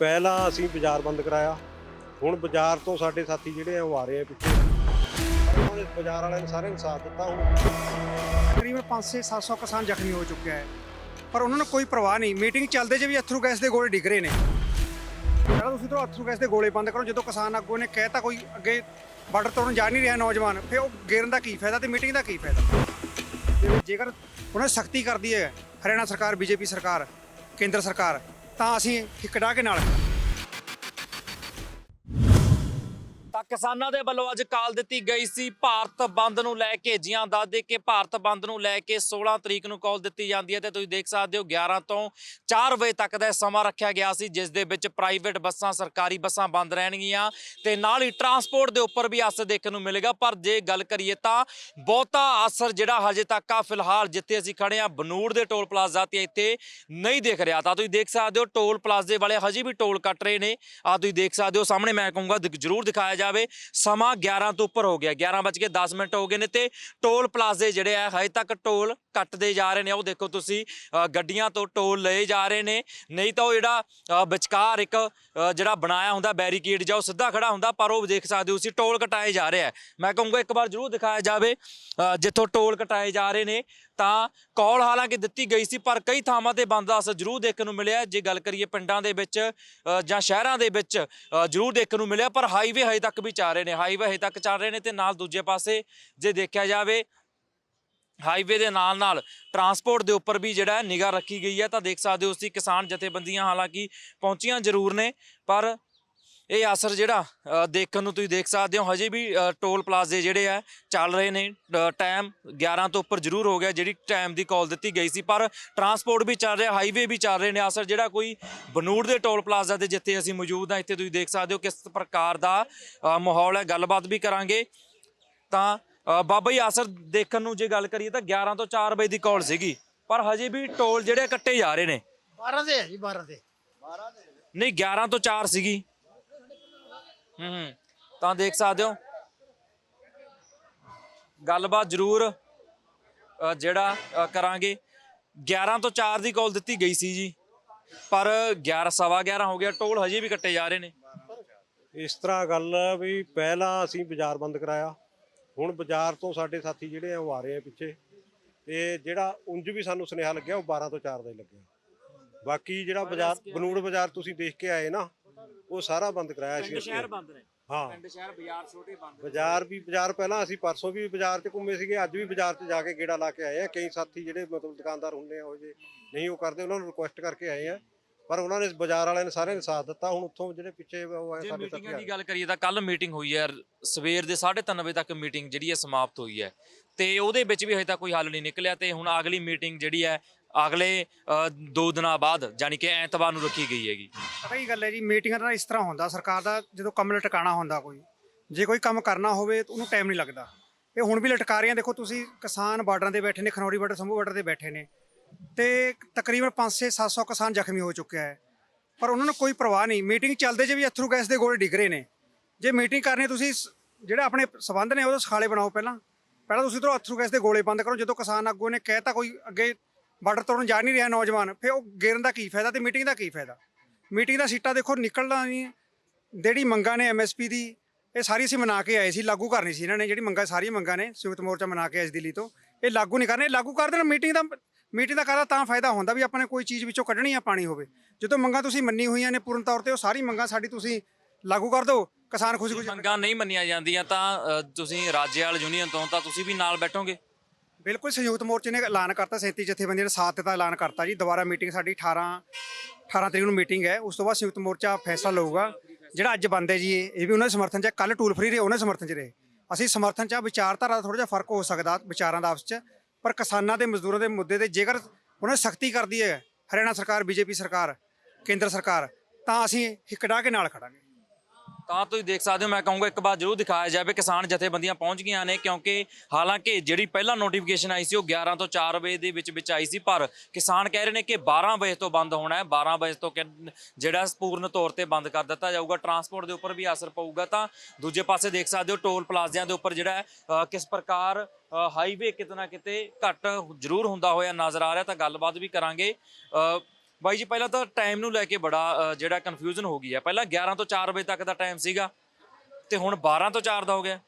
ਪਹਿਲਾਂ ਅਸੀਂ ਬਾਜ਼ਾਰ ਬੰਦ ਕਰਾਇਆ। ਹੁਣ ਬਾਜ਼ਾਰ ਤੋਂ ਸਾਡੇ ਸਾਥੀ ਜਿਹੜੇ ਆ ਉਹ ਆ ਰਹੇ ਆ ਪਿੱਛੇ। ਉਹਨਾਂ ਨੇ ਬਾਜ਼ਾਰ ਵਾਲਿਆਂ ਨੇ ਸਾਰਿਆਂ ਨੇ ਸਾਥ ਦਿੱਤਾ। ਹੁਣ ਤਕਰੀਬਨ 500 700 ਕਿਸਾਨ ਜ਼ਖਮੀ ਹੋ ਚੁੱਕਿਆ ਹੈ ਪਰ ਉਹਨਾਂ ਨੂੰ ਕੋਈ ਪਰਵਾਹ ਨਹੀਂ। ਮੀਟਿੰਗ ਚੱਲਦੇ ਜੇ ਵੀ ਅਥਰੂ ਗੈਸ ਦੇ ਗੋਲੇ ਡਿੱਗ ਰਹੇ ਨੇ। ਕਹਿੰਦਾ ਤੁਸੀਂ ਤਾਂ ਅਥਰੂ ਗੈਸ ਦੇ ਗੋਲੇ ਬੰਦ ਕਰੋ। ਜਦੋਂ ਕਿਸਾਨ ਆਗੂ ਨੇ ਕਹਿਤਾ ਕੋਈ ਅੱਗੇ ਬਾਰਡਰ ਤੋੜਨ ਜਾ ਨਹੀਂ ਰਿਹਾ ਨੌਜਵਾਨ, ਫਿਰ ਉਹ ਗੇਰਨ ਦਾ ਕੀ ਫਾਇਦਾ ਤੇ ਮੀਟਿੰਗ ਦਾ ਕੀ ਫਾਇਦਾ? ਤੇ ਜੇਕਰ ਉਹਨਾਂ ਸਖਤੀ ਕਰਦੀ ਹੈ ਹਰਿਆਣਾ ਸਰਕਾਰ, ਬੀਜੇਪੀ ਸਰਕਾਰ, ਕੇਂਦਰ ਸਰਕਾਰ ਤਾਂ ਅਸੀਂ ਹਿੱਕ ਡਾਹ ਕੇ ਨਾਲ। ਕਿਸਾਨਾਂ ਦੇ ਵੱਲੋਂ ਅੱਜ ਕਾਲ ਦਿੱਤੀ ਗਈ ਸੀ ਭਾਰਤ ਬੰਦ ਨੂੰ ਲੈ ਕੇ। ਜੀਆਂ ਦੱਸ ਦੇ ਕਿ ਭਾਰਤ ਬੰਦ ਨੂੰ ਲੈ ਕੇ 16 ਤਰੀਕ ਨੂੰ ਕਾਲ ਦਿੱਤੀ ਜਾਂਦੀ ਹੈ ਤੇ ਤੁਸੀਂ ਦੇਖ ਸਕਦੇ ਹੋ 11 ਤੋਂ 4 ਵਜੇ ਤੱਕ ਦਾ ਇਹ ਸਮਾਂ ਰੱਖਿਆ ਗਿਆ ਸੀ, ਜਿਸ ਦੇ ਵਿੱਚ ਪ੍ਰਾਈਵੇਟ ਬੱਸਾਂ, ਸਰਕਾਰੀ ਬੱਸਾਂ ਬੰਦ ਰਹਿਣਗੀਆਂ ਤੇ ਨਾਲ ਹੀ ਟਰਾਂਸਪੋਰਟ ਦੇ ਉੱਪਰ ਵੀ ਅਸਰ ਦੇਖਣ ਨੂੰ ਮਿਲੇਗਾ। ਪਰ ਜੇ ਗੱਲ ਕਰੀਏ ਤਾਂ ਬਹੁਤਾ ਅਸਰ ਜਿਹੜਾ ਹਜੇ ਤੱਕ ਆ, ਫਿਲਹਾਲ ਜਿੱਥੇ ਅਸੀਂ ਖੜੇ ਆ ਬਨੂੜ ਦੇ ਟੋਲ ਪਲਾਜ਼ਾ ਤੇ ਇੱਥੇ ਨਹੀਂ ਦਿਖ ਰਿਹਾ। ਤਾਂ ਤੁਸੀਂ ਦੇਖ ਸਕਦੇ ਹੋ, ਟੋਲ ਪਲਾਜ਼ੇ ਵਾਲੇ ਹਜੇ ਵੀ ਟੋਲ ਕੱਟ ਰਹੇ ਨੇ। ਆ ਤੁਸੀਂ ਦੇਖ ਸਕਦੇ ਹੋ, ਸਾਹਮਣੇ ਮੈਂ ਕਹੂੰਗਾ ਜ਼ਰੂਰ ਦਿਖਾਇਆ ਜਾਵੇ। ਸਮਾਂ 11 ਤੋਂ ਉੱਪਰ ਹੋ ਗਿਆ। 11 ਵੱਜ ਕੇ 10 ਮਿੰਟ ਹੋ ਗਏ ਨੇ ਤੇ ਟੋਲ ਪਲਾਜ਼ੇ ਜਿਹੜੇ ਆ ਹਜੇ ਤੱਕ ਟੋਲ ਕੱਟਦੇ ਜਾ ਰਹੇ ਨੇ। ਉਹ ਦੇਖੋ ਤੁਸੀਂ ਅ, ਗੱਡੀਆਂ ਤੋਂ ਟੋਲ ਲਏ ਜਾ ਰਹੇ ਨੇ। ਨਹੀਂ ਤਾਂ ਉਹ ਜਿਹੜਾ ਅ, ਵਿਚਕਾਰ ਇੱਕ ਅ, ਜਿਹੜਾ ਬਣਾਇਆ ਹੁੰਦਾ ਬੈਰੀਕੇਡ ਜਾਂ ਉਹ ਸਿੱਧਾ ਖੜਾ ਹੁੰਦਾ ਪਰ ਉਹ ਦੇਖ ਸਕਦੇ ਹੋ ਤੁਸੀਂ ਟੋਲ ਕਟਾਏ ਜਾ ਰਿਹਾ ਹੈ ਮੈਂ ਕਹੂੰਗਾ ਇੱਕ ਵਾਰ ਜ਼ਰੂਰ ਦਿਖਾਇਆ ਜਾਵੇ ਅ, ਜਿੱਥੋਂ ਟੋਲ ਕਟਾਏ ਜਾ ਰਹੇ ਨੇ ਤਾਂ ਕੌਲ ਹਾਲਾਂਕਿ ਦਿੱਤੀ ਗਈ ਸੀ, ਪਰ ਕਈ ਥਾਵਾਂ ਤੇ ਬੰਦ ਦਾ ਅਸਰ ਜ਼ਰੂਰ ਦੇਖਣ ਨੂੰ ਮਿਲਿਆ। ਜੇ ਗੱਲ ਕਰੀਏ ਪਿੰਡਾਂ ਦੇ ਵਿੱਚ ਜਾਂ ਸ਼ਹਿਰਾਂ ਦੇ ਵਿੱਚ ਜ਼ਰੂਰ ਦੇਖਣ ਨੂੰ ਮਿਲਿਆ, ਪਰ ਹਾਈਵੇ ਹਜੇ ਤੱਕ ਵੀ ਚੱਲ ਰਹੇ ਨੇ। ਹਾਈਵੇ ਹਜੇ ਤੱਕ ਚੱਲ ਰਹੇ ਨੇ ਤੇ ਨਾਲ ਦੂਜੇ ਪਾਸੇ ਜੇ ਦੇਖਿਆ ਜਾਵੇ, ਹਾਈਵੇ ਦੇ ਨਾਲ ਨਾਲ ਟਰਾਂਸਪੋਰਟ ਦੇ ਉੱਪਰ ਵੀ ਜਿਹੜਾ ਨਿਗਾਹ ਰੱਖੀ ਗਈ ਹੈ। ਤਾਂ ਦੇਖ ਸਕਦੇ ਹੋ ਤੁਸੀਂ ਕਿਸਾਨ ਜਥੇਬੰਦੀਆਂ ਹਾਲਾਂਕਿ ਪਹੁੰਚੀਆਂ ਜ਼ਰੂਰ ਨੇ, ਪਰ ਇਹ ਅਸਰ ਜਿਹੜਾ ਅ, ਦੇਖਣ ਨੂੰ ਤੁਸੀਂ ਦੇਖ ਸਕਦੇ ਹੋ ਹਜੇ ਵੀ ਅ, ਟੋਲ ਪਲਾਜ਼ੇ ਜਿਹੜੇ ਆ ਚੱਲ ਰਹੇ ਨੇ ਅ, ਟਾਈਮ 11 ਤੋਂ ਉੱਪਰ ਜ਼ਰੂਰ ਹੋ ਗਿਆ ਜਿਹੜੀ ਟਾਈਮ ਦੀ ਕਾਲ ਦਿੱਤੀ ਗਈ ਸੀ ਪਰ ਟਰਾਂਸਪੋਰਟ ਵੀ ਚੱਲ ਰਿਹਾ ਹਾਈਵੇ ਵੀ ਚੱਲ ਰਹੇ ਨੇ ਅਸਰ ਜਿਹੜਾ ਕੋਈ ਬਨੂੜ ਦੇ ਟੋਲ ਪਲਾਜ਼ਾ ਤੇ ਜਿੱਥੇ ਅਸੀਂ ਮੌਜੂਦ ਹਾਂ ਇੱਥੇ ਤੁਸੀਂ ਦੇਖ ਸਕਦੇ ਹੋ ਕਿਸ ਪ੍ਰਕਾਰ ਦਾ ਅ, ਮਾਹੌਲ ਹੈ ਗੱਲਬਾਤ ਵੀ ਕਰਾਂਗੇ। ਤਾਂ ਅ, ਬਾਬਾ ਜੀ ਅਸਰ ਦੇਖਣ ਨੂੰ ਜੇ ਗੱਲ ਕਰੀਏ ਤਾਂ 11 ਤੋਂ 4 ਵਜੇ ਦੀ ਕਾਲ ਸੀਗੀ ਪਰ ਹਜੇ ਵੀ ਟੋਲ ਜਿਹੜੇ ਕੱਟੇ ਜਾ ਰਹੇ ਨੇ। 12 ਦੇ ਹੈ ਜੀ 12 ਦੇ। ਨਹੀਂ 11 ਤੋਂ 4 ਸੀਗੀ। ਹੂੰ। ਹੂੰ ਤਾਂ ਦੇਖ ਸਕਦੇ ਹੋ। ਗੱਲਬਾਤ ਜ਼ਰੂਰ ਜਿਹੜਾ ਕਰਾਂਗੇ। 11 ਤੋਂ 4 ਦੀ ਕਾਲ ਦਿੱਤੀ ਗਈ ਸੀ ਜੀ। ਪਰ 11 ਸਵਾ 11 ਹੋ ਗਿਆ। ਟੋਲ ਹਜੇ ਵੀ ਕੱਟੇ ਜਾ ਰਹੇ ਨੇ। ਇਸ ਤਰ੍ਹਾਂ ਗੱਲ ਆ ਵੀ ਪਹਿਲਾਂ ਅਸੀਂ ਬਾਜ਼ਾਰ ਬੰਦ ਕਰਾਇਆ। ਹੁਣ ਬਾਜ਼ਾਰ ਤੋਂ ਸਾਡੇ ਸਾਥੀ ਜਿਹੜੇ ਆ ਉਹ ਆ ਰਹੇ ਆ ਪਿੱਛੇ। ਤੇ ਜਿਹੜਾ ਉਂਝ ਵੀ ਸਾਨੂੰ ਸੁਨੇਹਾ ਲੱਗਿਆ ਉਹ 12 ਤੋਂ 4 ਦਾ ਹੀ ਲੱਗਿਆ। ਬਾਕੀ ਜਿਹੜਾ ਬਾਜ਼ਾਰ ਬਨੂੜ ਬਾਜ਼ਾਰ ਤੁਸੀਂ ਦੇਖ ਕੇ ਆਏ ਨਾ ਉਹ ਸਾਰਾ ਬੰਦ ਕਰਾਇਆ ਸੀ ਅਸੀਂ ਬੰਦ ਨੇ। ਹਾਂ। ਪਿੰਡ ਸ਼ਹਿਰ ਬਾਜ਼ਾਰ ਛੋਟੇ ਬੰਦ ਬਾਜ਼ਾਰ ਵੀ ਬਾਜ਼ਾਰ ਪਹਿਲਾਂ ਅਸੀਂ ਪਰਸੋਂ ਵੀ ਬਾਜ਼ਾਰ 'ਚ ਘੁੰਮੇ ਸੀਗੇ ਅੱਜ ਵੀ ਬਾਜ਼ਾਰ 'ਚ ਜਾ ਕੇ ਗੇੜਾ ਲਾ ਕੇ ਆਏ ਆ। ਕਈ ਸਾਥੀ ਜਿਹੜੇ ਮਤਲਬ ਦੁਕਾਨਦਾਰ ਹੁੰਦੇ ਆ ਉਹ ਜੇ ਨਹੀਂ ਉਹ ਕਰਦੇ ਉਹਨਾਂ ਨੂੰ ਰਿਕੁਐਸਟ ਕਰਕੇ ਆਏ ਆ। ਪਰ ਉਹਨਾਂ ਨੇ ਬਾਜ਼ਾਰ ਵਾਲਿਆਂ ਨੇ ਸਾਰਿਆਂ ਨੇ ਸਾਥ ਦਿੱਤਾ। ਹੁਣ ਉੱਥੋਂ ਜਿਹੜੇ ਪਿੱਛੇ ਉਹ ਆ ਜੇ ਸਾਡੇ ਮੀਟਿੰਗਾਂ ਸਾਥੀ ਦੀ ਗੱਲ ਕਰੀਏ ਤਾਂ ਕੱਲ ਮੀਟਿੰਗ ਹੋਈ ਹੈ ਸਵੇਰ ਦੇ 3:30 ਵਜੇ ਤੱਕ ਮੀਟਿੰਗ ਜਿਹੜੀ ਹੈ ਸਮਾਪਤ ਹੋਈ ਹੈ ਤੇ ਉਹਦੇ ਵਿੱਚ ਵੀ ਹਜੇ ਤੱਕ ਕੋਈ ਹੱਲ ਨਹੀਂ ਨਿਕਲਿਆ ਤੇ ਹੁਣ ਅਗਲੀ ਮੀਟਿੰਗ ਜਿਹੜੀ ਹੈ ਅਗਲੇ ਅ, ਦੋ ਦਿਨਾਂ ਬਾਅਦ ਯਾਨੀ ਕਿ ਐਤਵਾਰ ਨੂੰ ਰੱਖੀ ਗਈ ਹੈਗੀ। ਪਤਾ ਕੀ ਗੱਲ ਹੈ ਜੀ ਮੀਟਿੰਗਾਂ ਦਾ ਇਸ ਤਰ੍ਹਾਂ ਹੁੰਦਾ ਸਰਕਾਰ ਦਾ ਜਦੋਂ ਕੰਮ ਲਟਕਾਣਾ ਹੁੰਦਾ ਕੋਈ ਜੇ ਕੋਈ ਕੰਮ ਕਰਨਾ ਹੋਵੇ ਤਾਂ ਉਹਨੂੰ ਟਾਈਮ ਨਹੀਂ ਲੱਗਦਾ। ਇਹ ਹੁਣ ਵੀ ਲਟਕਾ ਰਹੇ ਰਹੀਆਂ ਦੇਖੋ ਤੁਸੀਂ ਕਿਸਾਨ ਬਾਰਡਰਾਂ ਤੇ ਬੈਠੇ ਨੇ ਖਨੌਰੀ ਬਾਰਡਰ ਸੰਭੂ ਬਾਰਡਰ ਤੇ ਬੈਠੇ ਨੇ। ਤੇ ਤਕਰੀਬਨ 500 700 ਕਿਸਾਨ ਜ਼ਖਮੀ ਹੋ ਚੁੱਕਿਆ ਹੈ। ਪਰ ਉਹਨਾਂ ਨੂੰ ਕੋਈ ਪਰਵਾਹ ਨਹੀਂ ਮੀਟਿੰਗ ਚੱਲਦੇ ਜੇ ਵੀ ਅਥਰੂ ਗੈਸ ਦੇ ਗੋਲੇ ਡਿੱਗ ਰਹੇ ਨੇ। ਜੇ ਮੀਟਿੰਗ ਕਰਨੀ ਤੁਸੀਂ ਸ- ਜਿਹੜਾ ਆਪਣੇ ਸਬੰਧ ਨੇ ਉਹਦੇ ਸਖਾਲੇ ਬਣਾਓ ਪਹਿਲਾਂ। ਪਹਿਲਾਂ ਤੁਸੀਂ ਤੋਂ ਅਥਰੂ ਗੈਸ ਦੇ ਗੋਲੇ ਬੰਦ ਕਰੋ ਜਦੋਂ ਕਿਸਾਨ ਆਗੂ ਨੇ ਕਹਿਤਾ ਕੋਈ ਅੱਗੇ ਬਾਰਡਰ ਤੋੜਨ ਜਾ ਨਹੀਂ ਰਿਹਾ ਨੌਜਵਾਨ ਫਿਰ ਉਹ ਗੇਰਨ ਦਾ ਕੀ ਫਾਇਦਾ ਤੇ ਮੀਟਿੰਗ ਦਾ ਕੀ ਫਾਇਦਾ? ਮੀਟਿੰਗ ਦਾ ਸੀਟਾਂ ਦੇਖੋ ਨਿਕਲਣਾ ਨਹੀਂ ਜਿਹੜੀ ਮੰਗਾਂ ਨੇ ਐਮਐਸਪੀ ਦੀ ਇਹ ਸਾਰੀ ਅਸੀਂ ਮਨਾ ਕੇ ਆਏ ਸੀ ਲਾਗੂ ਕਰਨੀ ਸੀ ਇਹਨਾਂ ਨੇ ਜਿਹੜੀ ਮੰਗਾਂ ਸਾਰੀਆਂ ਮੰਗਾਂ ਨੇ ਸੰਯੁਕਤ ਮੋਰਚਾ ਮਨਾ ਕੇ ਆਏ ਸੀ ਦਿੱਲੀ ਤੋਂ। ਇਹ ਲਾਗੂ ਨਹੀਂ ਕਰਨੇ ਲਾਗੂ ਕਰ ਦੇਣ ਮੀਟਿੰਗ ਦਾ ਮੀਟਿੰਗ ਦਾ ਕਾਹਦਾ ਤਾਂ ਫਾਇਦਾ ਹੁੰਦਾ ਵੀ ਆਪਾਂ ਨੇ ਕੋਈ ਚੀਜ਼ ਵਿੱਚੋਂ ਕੱਢਣੀ ਆ ਪਾਣੀ ਹੋਵੇ। ਜਦੋਂ ਮੰਗਾਂ ਤੁਸੀਂ ਮੰਨੀ ਹੋਈਆਂ ਨੇ ਪੂਰਨ ਤੌਰ ਤੇ ਉਹ ਸਾਰੀ ਮੰਗਾਂ ਸਾਡੀ ਤੁਸੀਂ ਲਾਗੂ ਕਰ ਦਿਓ ਕਿਸਾਨ ਖੁਸ਼ੀ ਖੁਸ਼ੀ ਮੰਗਾਂ ਨਹੀਂ ਮੰਨੀਆਂ ਜਾਂਦੀਆਂ ਤਾਂ ਅ, ਤੁਸੀਂ ਰਾਜੇਵਾਲ ਯੂਨੀਅਨ ਤੋਂ ਤਾਂ ਤੁਸੀਂ ਵੀ ਨਾਲ ਬੈਠੋਗੇ। ਬਿਲਕੁਲ ਸੰਯੁਕਤ ਮੋਰਚੇ ਨੇ ਐਲਾਨ ਕਰਤਾ 37 ਜਥੇਬੰਦੀਆਂ ਨੇ ਸਾਥ ਦਿੱਤਾ ਐਲਾਨ ਕਰਤਾ ਜੀ। ਦੁਬਾਰਾ ਮੀਟਿੰਗ ਸਾਡੀ 18 18 ਤਰੀਕ ਨੂੰ ਮੀਟਿੰਗ ਹੈ। ਉਸ ਤੋਂ ਬਾਅਦ ਸੰਯੁਕਤ ਮੋਰਚਾ ਫੈਸਲਾ ਲਊਗਾ। ਜਿਹੜਾ ਅੱਜ ਬੰਦ ਹੈ ਜੀ ਇਹ ਵੀ ਉਹਨਾਂ ਦੇ ਸਮਰਥਨ 'ਚ ਹੈ। ਕੱਲ ਟੂਲ ਫਰੀ ਰਹੇ ਉਹਨਾਂ ਦੇ ਸਮਰਥਨ 'ਚ ਰਹੇ। ਅਸੀਂ ਸਮਰਥਨ 'ਚ ਆ, ਵਿਚਾਰਧਾਰਾ ਦਾ ਥੋੜਾ ਜਿਹਾ ਫ਼ਰਕ ਹੋ ਸਕਦਾ ਵਿਚਾਰਾਂ ਦਾ ਆਪਸ 'ਚ। ਪਰ ਕਿਸਾਨਾਂ ਦੇ ਮਜ਼ਦੂਰਾਂ ਦੇ ਮੁੱਦੇ ਤੇ ਜੇਕਰ ਉਹਨਾਂ ਸਖਤੀ ਕਰਦੀ ਹੈ ਹਰਿਆਣਾ ਸਰਕਾਰ ਬੀਜੇਪੀ ਸਰਕਾਰ ਕੇਂਦਰ ਸਰਕਾਰ ਤਾਂ ਅਸੀਂ ਹਿੱਕ ਡਾਹ ਕੇ ਨਾਲ ਖੜਾਂਗੇ। ਤਾਂ ਤੁਸੀਂ ਦੇਖ ਸਕਦੇ ਹੋ, ਮੈਂ ਕਹੂੰਗਾ ਇੱਕ ਵਾਰ ਜ਼ਰੂਰ ਦਿਖਾਇਆ ਜਾਵੇ ਕਿਸਾਨ ਜਥੇਬੰਦੀਆਂ ਪਹੁੰਚ ਗਈਆਂ ਨੇ, ਕਿਉਂਕਿ ਹਾਲਾਂਕਿ ਜਿਹੜੀ ਪਹਿਲਾਂ ਨੋਟੀਫਿਕੇਸ਼ਨ ਆਈ ਸੀ, ਉਹ 11 ਤੋਂ 4 ਵਜੇ ਦੇ ਵਿੱਚ ਵਿੱਚ ਆਈ ਸੀ, ਪਰ ਕਿਸਾਨ ਕਹਿ ਰਹੇ ਨੇ ਕਿ 12 ਵਜੇ ਤੋਂ ਬੰਦ ਹੋਣਾ ਹੈ। 12 ਵਜੇ ਤੋਂ ਕਿ- ਜਿਹੜਾ ਪੂਰਨ ਤੌਰ ਤੇ ਬੰਦ ਕਰ ਦਿੱਤਾ ਜਾਊਗਾ। ਟਰਾਂਸਪੋਰਟ ਦੇ ਉੱਪਰ ਵੀ ਅਸਰ ਪਊਗਾ ਤਾਂ ਦੂਜੇ ਪਾਸੇ ਦੇਖ ਸਕਦੇ ਹੋ ਟੋਲ ਪਲਾਜ਼ਿਆਂ ਦੇ ਉੱਪਰ ਜਿਹੜਾ ਕਿਸ ਪ੍ਰਕਾਰ ਹਾਈਵੇ ਕਿਤੇ ਨਾ ਕਿਤੇ ਘੱਟ ਜ਼ਰੂਰ ਹੁੰਦਾ ਹੋਇਆ ਨਜ਼ਰ ਆ ਰਿਹਾ। ਤਾਂ ਗੱਲਬਾਤ ਵੀ ਕਰਾਂਗੇ। ਬਾਈ ਜੀ ਪਹਿਲਾਂ ਤਾਂ ਟਾਈਮ ਨੂੰ ਲੈ ਕੇ ਬੜਾ ਅ, ਜਿਹੜਾ ਕਨਫਿਊਜ਼ਨ ਹੋ ਗਈ ਹੈ। ਪਹਿਲਾਂ 11 ਤੋਂ 4 ਵਜੇ ਤੱਕ ਦਾ ਟਾਈਮ ਸੀਗਾ ਤੇ ਹੁਣ 12 ਤੋਂ 4 ਦਾ ਹੋ ਗਿਆ।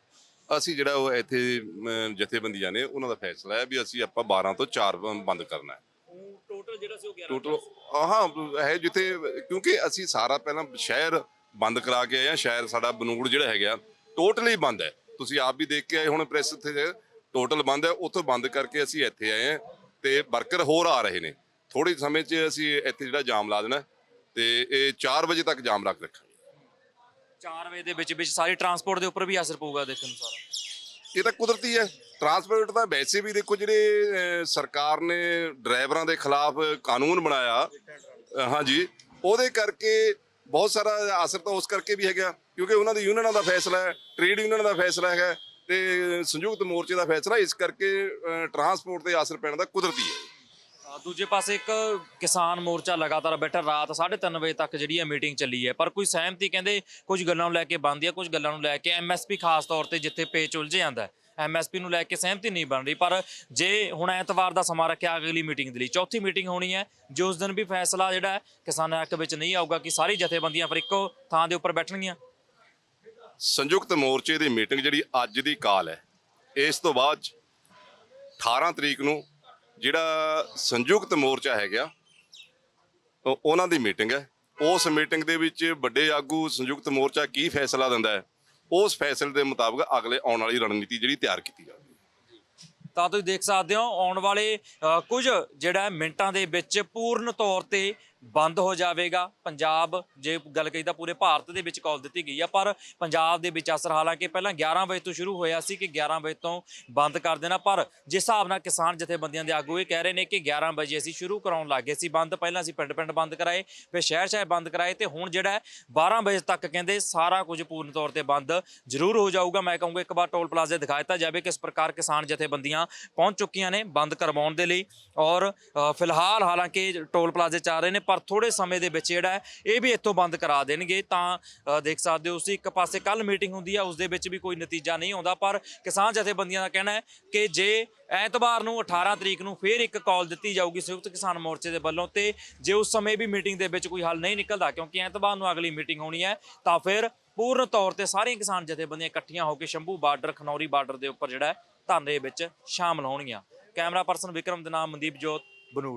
ਅਸੀਂ ਜਿਹੜਾ ਉਹ ਇੱਥੇ ਅਮ, ਜਥੇਬੰਦੀਆਂ ਨੇ ਉਹਨਾਂ ਦਾ ਫੈਸਲਾ ਹੈ ਵੀ ਅਸੀਂ ਆਪਾਂ 12 ਤੋਂ 4 ਬੰਦ ਕਰਨਾ ਹੈ। ਟੋਟਲ ਜਿਹੜਾ ਸੀ ਉਹ 11 ਟੋਟਲ ਹਾਂ ਹੈ ਜਿੱਥੇ ਕਿਉਂਕਿ ਅਸੀਂ ਸਾਰਾ ਪਹਿਲਾਂ ਸ਼ਹਿਰ ਬੰਦ ਕਰਾ ਕੇ ਆਏ ਆ ਸ਼ਹਿਰ ਸਾਡਾ ਬਨੂੜ ਜਿਹੜਾ ਹੈਗਾ ਟੋਟਲੀ ਬੰਦ ਹੈ। ਤੁਸੀਂ ਆਪ ਵੀ ਦੇਖ ਕੇ ਆਏ ਹੁਣ ਪ੍ਰੈਸ ਉੱਥੇ ਟੋਟਲ ਬੰਦ ਹੈ ਉੱਥੋਂ ਬੰਦ ਕਰਕੇ ਅਸੀਂ ਇੱਥੇ ਆਏ ਆ ਤੇ ਵਰਕਰ ਹੋਰ ਆ ਰਹੇ ਨੇ। ਥੋੜੇ ਸਮੇਂ 'ਚ ਅਸੀਂ ਇੱਥੇ ਜਿਹੜਾ ਜਾਮ ਲਾ ਦੇਣਾ ਤੇ ਇਹ 4 ਵਜੇ ਤੱਕ ਜਾਮ ਰੱਖ ਰੱਖਾਂਗੇ। 4 ਵਜੇ ਦੇ ਵਿੱਚ ਵਿੱਚ ਸਾਰੀ ਟਰਾਂਸਪੋਰਟ ਦੇ ਉੱਪਰ ਵੀ ਅਸਰ ਪਊਗਾ ਦੇਖਣ ਨੂੰ ਸਾਰਾ। ਇਹ ਤਾਂ ਕੁਦਰਤੀ ਹੈ। ਟਰਾਂਸਪੋਰਟ ਤਾਂ ਵੈਸੇ ਵੀ ਦੇਖੋ ਜਿਹੜੇ ਸਰਕਾਰ ਨੇ ਡਰਾਈਵਰਾਂ ਦੇ ਖਿਲਾਫ ਕਾਨੂੰਨ ਬਣਾਇਆ ਹਾਂਜੀ ਉਹਦੇ ਕਰਕੇ ਬਹੁਤ ਸਾਰਾ ਅਸਰ ਤਾਂ ਉਸ ਕਰਕੇ ਵੀ ਹੈਗਾ ਕਿਉਂਕਿ ਉਹਨਾਂ ਦੀ ਯੂਨੀਅਨਾਂ ਦਾ ਫੈਸਲਾ ਹੈ ਟ੍ਰੇਡ ਯੂਨੀਅਨ ਦਾ ਫੈਸਲਾ ਹੈਗਾ ਤੇ ਸੰਯੁਕਤ ਮੋਰਚੇ ਦਾ ਫੈਸਲਾ ਇਸ ਕਰਕੇ ਟਰਾਂਸਪੋਰਟ ਤੇ ਅਸਰ ਪੈਣ ਦਾ ਕੁਦਰਤੀ ਹੈ। ਦੂਜੇ ਪਾਸੇ ਇੱਕ ਕਿਸਾਨ ਮੋਰਚਾ ਲਗਾਤਾਰ ਬੈਠਾ, ਰਾਤ 3:30 ਵਜੇ ਤੱਕ ਜਿਹੜੀ ਹੈ ਮੀਟਿੰਗ ਚੱਲੀ ਹੈ। ਪਰ ਕੋਈ ਸਹਿਮਤੀ ਕਹਿੰਦੇ ਕੁਝ ਗੱਲਾਂ ਨੂੰ ਲੈ ਕੇ ਬਣਦੀ ਹੈ ਕੁਝ ਗੱਲਾਂ ਨੂੰ ਲੈ ਕੇ ਐਮਐਸਪੀ ਖਾਸ ਤੌਰ ਤੇ ਜਿੱਥੇ ਪੇਚ ਉਲਝ ਜਾਂਦਾ ਹੈ ਐਮਐਸਪੀ ਨੂੰ ਲੈ ਕੇ ਸਹਿਮਤੀ ਨਹੀਂ ਬਣ ਰਹੀ। ਪਰ ਜੇ ਹੁਣ ਐਤਵਾਰ ਦਾ ਸਮਾਂ ਰੱਖਿਆ, ਅਗਲੀ ਮੀਟਿੰਗ ਦੇ ਲਈ ਚੌਥੀ ਮੀਟਿੰਗ ਹੋਣੀ ਹੈ, ਜੋ ਉਸ ਦਿਨ ਵੀ ਫੈਸਲਾ ਜਿਹੜਾ ਕਿਸਾਨਾਂ ਹੱਕ ਵਿੱਚ ਨਹੀਂ ਆਊਗਾ ਕਿ ਸਾਰੀ ਜਥੇਬੰਦੀਆਂ ਫਿਰ ਇੱਕੋ ਥਾਂ ਦੇ ਉੱਪਰ ਬੈਠਣਗੀਆਂ। ਸੰਯੁਕਤ ਮੋਰਚੇ ਦੀ ਮੀਟਿੰਗ ਜਿਹੜੀ ਅੱਜ ਦੀ ਕਾਲ ਹੈ, ਇਸ ਤੋਂ ਬਾਅਦ 'ਚ 18 ਤਰੀਕ ਨੂੰ ਜਿਹੜਾ ਸੰਯੁਕਤ ਮੋਰਚਾ ਹੈਗਾ ਉਹਨਾਂ ਦੀ ਮੀਟਿੰਗ ਹੈ। ਉਸ ਮੀਟਿੰਗ ਦੇ ਵਿੱਚ ਵੱਡੇ ਆਗੂ ਸੰਯੁਕਤ ਮੋਰਚਾ ਕੀ ਫੈਸਲਾ ਦਿੰਦਾ ਹੈ, ਉਸ ਫੈਸਲੇ ਦੇ ਮੁਤਾਬਕ ਅਗਲੇ ਆਉਣ ਵਾਲੀ ਰਣਨੀਤੀ ਜਿਹੜੀ ਤਿਆਰ ਕੀਤੀ ਜਾਵੇ ਤਾਂ ਤੁਸੀਂ ਦੇਖ ਸਕਦੇ ਹੋ, ਆਉਣ ਵਾਲੇ ਕੁਝ ਜਿਹੜਾ ਮਿੰਟਾਂ ਦੇ ਵਿੱਚ ਪੂਰਨ ਤੌਰ ਤੇ ਬੰਦ ਹੋ ਜਾਵੇਗਾ। ਪੰਜਾਬ, ਜੇ ਗੱਲ ਕਰੀ ਤਾਂ ਪੂਰੇ ਭਾਰਤ ਦੇ ਵਿੱਚ ਕਾਲ ਦਿੱਤੀ ਗਈ ਆ, ਪਰ ਪੰਜਾਬ ਦੇ ਵਿੱਚ ਅਸਰ ਹਾਲਾਂਕਿ ਪਹਿਲਾਂ 11 ਵਜੇ ਤੋਂ ਸ਼ੁਰੂ ਹੋਇਆ ਸੀ ਕਿ 11 ਵਜੇ ਤੋਂ ਬੰਦ ਕਰ ਦੇਣਾ, ਪਰ ਜਿਸ ਹਿਸਾਬ ਨਾਲ ਕਿਸਾਨ ਜਥੇਬੰਦੀਆਂ ਦੇ ਆਗੂ ਇਹ ਕਹਿ ਰਹੇ ਨੇ ਕਿ 11 ਵਜੇ ਅਸੀਂ ਸ਼ੁਰੂ ਕਰਾਉਣ ਲੱਗੇ ਸੀ ਬੰਦ, ਪਹਿਲਾਂ ਅਸੀਂ ਪਿੰਡ ਪਿੰਡ ਬੰਦ ਕਰਾਏ, ਫਿਰ ਸ਼ਹਿਰ ਸ਼ਹਿਰ ਬੰਦ ਕਰਾਏ ਤੇ ਹੁਣ ਜਿਹੜਾ ਹੈ 12 ਵਜੇ ਤੱਕ ਕਹਿੰਦੇ ਸਾਰਾ ਕੁਝ ਪੂਰਨ ਤੌਰ ਤੇ ਬੰਦ ਜ਼ਰੂਰ ਹੋ ਜਾਊਗਾ। ਮੈਂ ਕਹੂੰਗਾ ਇੱਕ ਵਾਰ ਟੋਲ ਪਲਾਜ਼ੇ ਦਿਖਾ ਦਿੱਤਾ ਜਾਵੇ ਕਿਸ ਪ੍ਰਕਾਰ ਕਿਸਾਨ ਜਥੇਬੰਦੀਆਂ ਪਹੁੰਚ ਚੁੱਕੀਆਂ ਨੇ ਬੰਦ ਕਰਵਾਉਣ ਦੇ ਲਈ ਔਰ ਫਿਲਹਾਲ ਹਾਲਾਂਕਿ ਟੋਲ ਪਲਾਜ਼ੇ ਚੱਲ ਰਹੇ ਨੇ ਪਰ ਥੋੜੇ ਸਮੇਂ ਦੇ ਵਿੱਚ ਜਿਹੜਾ ਇਹ ਵੀ ਇੱਥੋਂ ਬੰਦ ਕਰਾ ਦੇਣਗੇ। ਤਾਂ ਦੇਖ ਸਕਦੇ ਹੋ ਤੁਸੀਂ, ਇੱਕ ਪਾਸੇ ਕੱਲ ਮੀਟਿੰਗ ਹੁੰਦੀ ਹੈ ਉਸ ਦੇ ਵਿੱਚ ਵੀ ਕੋਈ ਨਤੀਜਾ ਨਹੀਂ ਆਉਂਦਾ। ਪਰ ਕਿਸਾਨ ਜਥੇਬੰਦੀਆਂ ਦਾ ਕਹਿਣਾ ਹੈ ਕਿ ਜੇ ਐਤਵਾਰ ਨੂੰ 18 ਤਰੀਕ ਨੂੰ ਫੇਰ ਇੱਕ ਕਾਲ ਦਿੱਤੀ ਜਾਊਗੀ ਸੰਯੁਕਤ ਕਿਸਾਨ ਮੋਰਚੇ ਦੇ ਵੱਲੋਂ, ਤੇ ਜੇ ਉਸ ਸਮੇਂ ਵੀ ਮੀਟਿੰਗ ਦੇ ਵਿੱਚ ਕੋਈ ਹੱਲ ਨਹੀਂ ਨਿਕਲਦਾ, ਕਿਉਂਕਿ ਐਤਵਾਰ ਨੂੰ ਅਗਲੀ ਮੀਟਿੰਗ ਹੋਣੀ ਹੈ, ਤਾਂ ਫਿਰ ਪੂਰਨ ਤੌਰ ਤੇ ਸਾਰੀਆਂ ਕਿਸਾਨ ਜਥੇਬੰਦੀਆਂ ਇਕੱਠੀਆਂ ਹੋ ਕੇ ਸ਼ੰਭੂ ਬਾਰਡਰ, ਖਨੌਰੀ ਬਾਰਡਰ ਦੇ ਉੱਪਰ ਜਿਹੜਾ ਧਰਨੇ ਵਿੱਚ ਸ਼ਾਮਲ ਹੋਣਗੀਆਂ। ਕੈਮਰਾ ਪਰਸਨ ਵਿਕਰਮ ਦੇ ਨਾਮ ਮਨਦੀਪ ਜੋਤ।